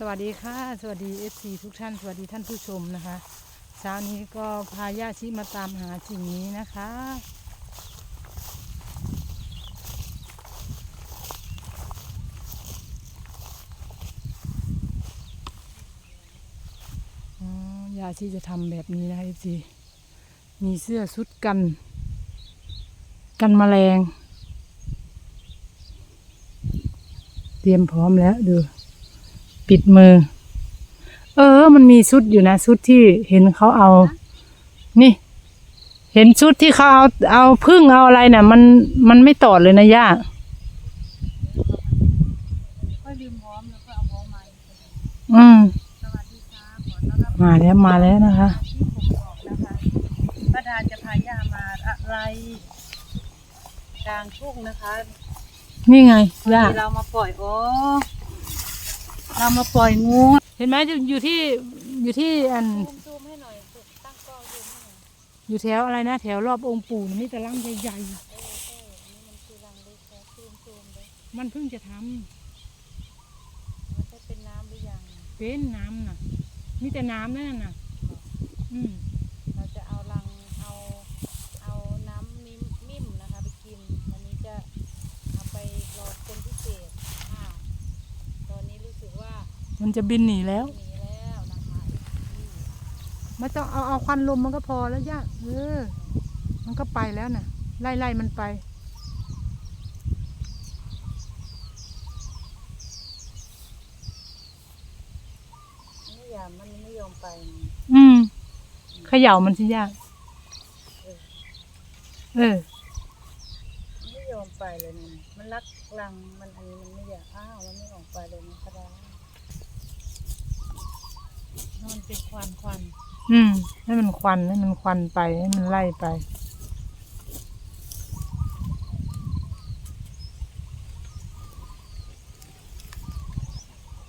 สวัสดีค่ะ สวัสดีเอฟซีทุกท่าน สวัสดีท่านผู้ชมนะคะเช้านี้ก็พายาชิมาตามหาสิ่งนี้นะคะ ยาชีจะทำแบบนี้นะคะเอฟซีมีเสื้อชุดกัน กันแมลง เตรียมพร้อมแล้วดู ปิดมือ เออ มันมีชุดอยู่นะชุดที่เห็นเขาเอา นี่ เห็นชุดที่เขาเอาเอาพึ่งเอาอะไรเนี่ยมันมันไม่ต่อเลยนะย่าก็ลืมพร้อมแล้วก็เอาพร้อมมาอืมสวัสดีค่ะขอต้อนรับมาแล้วมาแล้วนะคะที่ผมบอกนะคะป้าดาจะพาย่ามาอะไรกลางทุ่งนะคะ นี่ไงย่าที่เรามาปล่อยโอ้ เรามาปล่อยงู เห็นไหมอยู่อยู่ที่อยู่ที่อันซูมให้หน่อยตั้งกล้องซูมให้หน่อยอยู่แถวอะไรนะ แถวรอบองค์ปู่นี่มีแต่ลังใหญ่นี่มันคือรังเล็กนะซูมซูมเลยๆมันเพิ่งจะทำมันจะเป็นน้ำหรือยังเป็นน้ำน่ะมีแต่น้ำนั่นน่ะอืม เราจะเอารังเอาเอาน้ำมิมมิมนะคะไปกินวันนี้จะเอาไปรอคนพิเศษอ่าตอนนี้รู้สึกว่า มันจะบินหนีแล้วหนีแล้วนะคะไม่ต้องเอาเอาควันลมมันก็พอแล้วย่าเออ มันก็ไปแล้วน่ะ ไล่ไล่มันไป ไม่ยอมมันไม่ยอมไป อืมเขย่ามันสิย่าเออไม่ยอมไปเลยนะมันรักรังมันอันนี้มันไม่อยากอ้าวมันไม่ออกไปเลยนะกระดาษมัน เป็นควันควันอืม ให้มันควันให้มันควันไปให้มันไล่ไป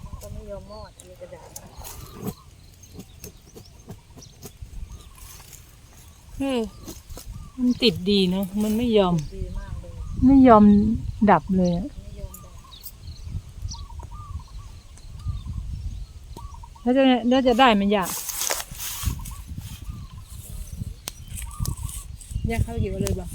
มันก็ไม่ยอมมอดอันนี้กระดาษเออมันติดดีเนาะมันไม่ยอม ดีมากเลย ไม่ยอมดับเลยอะ ไม่ยอมดับ แล้วจะแล้วจะได้มันยากยากเข้าอยู่เลยบ่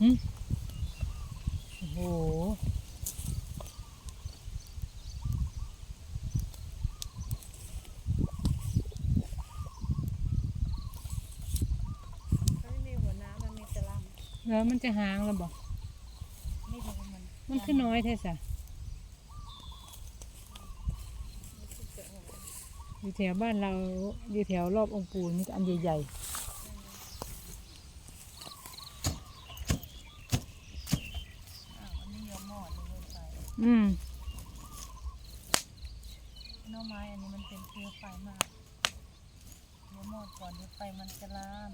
หึโอ้โห มันไม่มีหัวน้ำมันมีแต่รัง แล้วมันจะหางแล้วบอกไม่รู้มันมันคือน้อยแท้สะอยู่แถวบ้านเราอยู่แถวรอบองค์ปู่นี่ก็อันใหญ่อ้าวมันไม่ยอมมอดเลยไปๆอืมหน้อไม้อันนี้มันเป็นเชื้อไฟมากเดี๋ยวมอดก่อนเดี๋ยวไฟมันจะลาม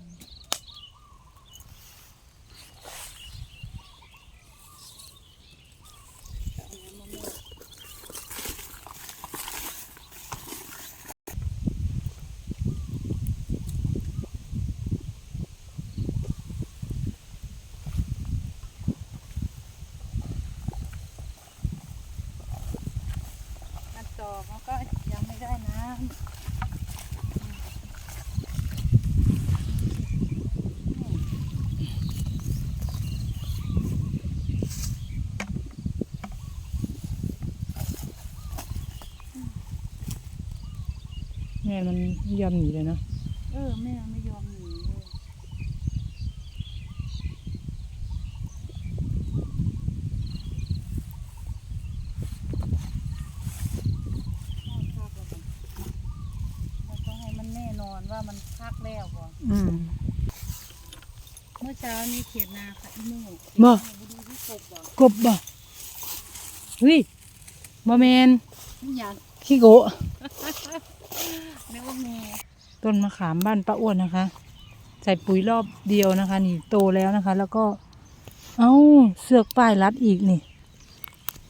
มันต่อมันก็ยังไม่านแม่มันยอมหนีเลยนะ เออแม่ไม่ยอมหนีเลยเราต้องให้มันแน่นอนว่ามัน พักแล้วบ่อืม เมื่อเช้านี้เขียดนาค่ะอีโม่บ่ ดูที่กบบ่กบบ่เฮ้ยบ่แมนมันอยากขี้โกะนึกว่างูต้นมะขามบ้านป้าอ้วนนะคะ ใส่ปุ๋ยรอบเดียวนะคะ นี่โตแล้วนะคะ แล้วก็ เอ้าเสือกป้ายรัดอีกนี่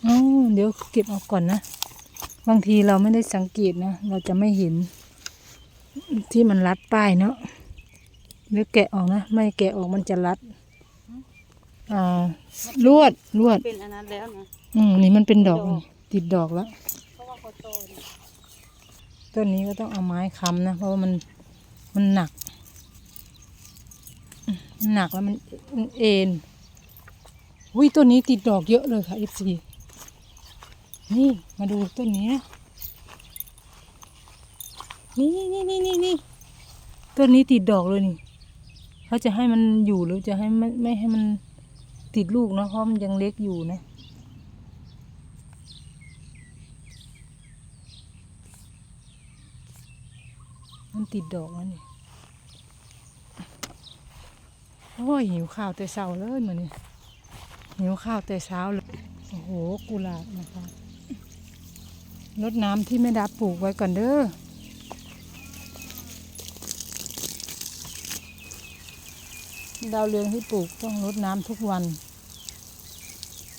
เอ้าเดี๋ยวเก็บออกก่อนนะ บางทีเราไม่ได้สังเกตนะ เราจะไม่เห็น ที่มันรัดป้ายเนาะหรือแกะออกนะ ไม่แกะออกมันจะรัดอ่าลวดลวด เป็นอันนั้นแล้วนะอืมนี่มันเป็นดอกดอกนี่ติดดอกแล้วเพราะว่าเขาโตเนี่ยต้นนี้ก็ต้องเอาไม้ค้ำนะ เพราะว่ามันมันหนักอืมมันหนักแล้วมันมันเอ็นอุ้ยต้นนี้ติดดอกเยอะเลยค่ะเอฟซีนี่มาดูต้นนี้นะ นี่นี่นี่นี่นี่ต้นนี้ติดดอกเลยนี่เขาจะให้มันอยู่หรือจะให้ไม่ไม่ให้มันติดลูกนะเพราะมันยังเล็กอยู่นะมันติดดอกแล้วนี่โอ้ยหิวข้าวแต่เช้าเลยมันนี่หิวข้าวแต่เช้าเลยโอ้โหกุหลาบนะคะรดน้ำที่ไม่ดับปลูกไว้ก่อนเด้อ ดาวเรืองที่ปลูกต้องรดน้ำทุกวัน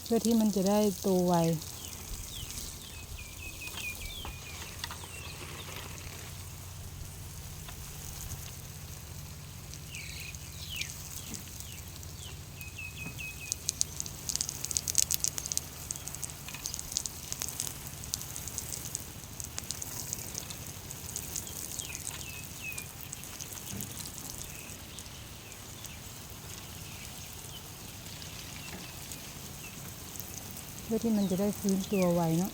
เพื่อที่มันจะได้โตไว เพื่อที่มันจะได้ฟื้นตัวไวเนาะ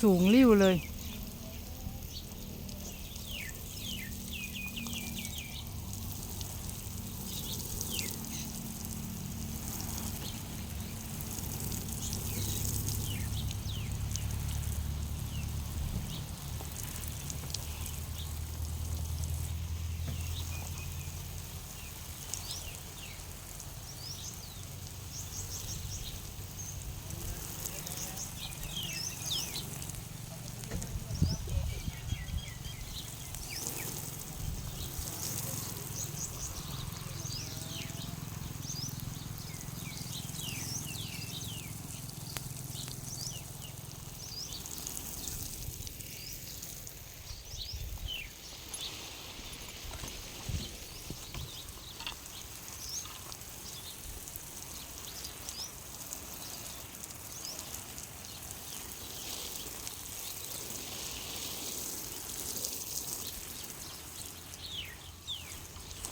สูงริ้วเลย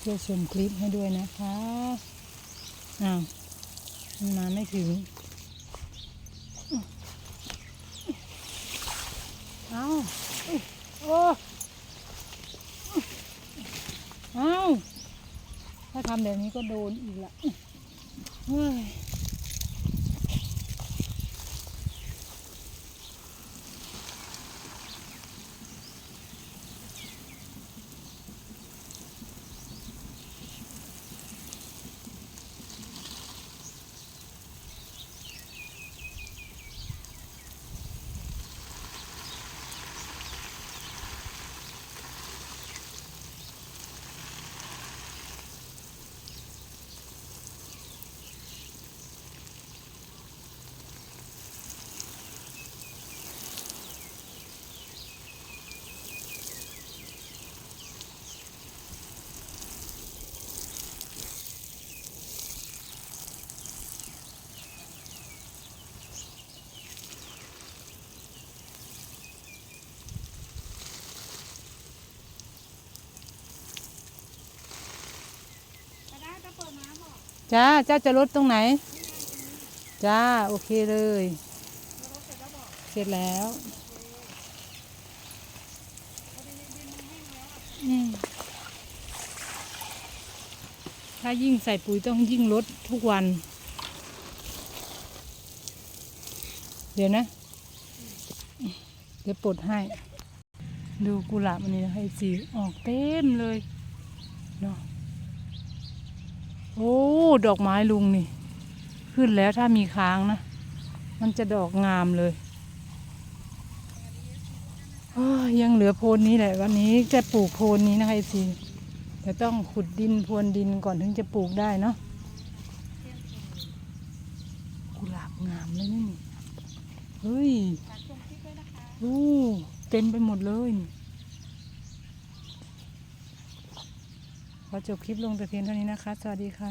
ช่วยชมคลิปให้ด้วยนะคะอ้าวมันมาไม่ถึงเอาโอ้เอาถ้าทำแบบนี้ก็โดนอีกละเฮ้ย จ้า เจ้าจะลดตรงไหน จ้า โอเคเลย เสร็จแล้ว ถ้ายิ่งใส่ปุ๋ยต้องยิ่งลดทุกวัน เดี๋ยวนะ เดี๋ยวปลดให้ ดูกุหลาบอันนี้ให้สีออกเต็มเลยเนาะ โอ้ดอกไม้ลุงนี่ ขึ้นแล้วถ้ามีค้างนะ มันจะดอกงามเลยยังเหลือโพนนี้แหละ วันนี้จะปลูกโพนนี้นะคะไอซีแต่ต้องขุดดินพรวนดินก่อนถึงจะปลูกได้เนาะกุหลาบงามเลยนี่เฮ้ยโอ้เต็มไปหมดเลยนี่ ขอจบคลิปลงแต่เพียงเท่านี้นะคะ สวัสดีค่ะ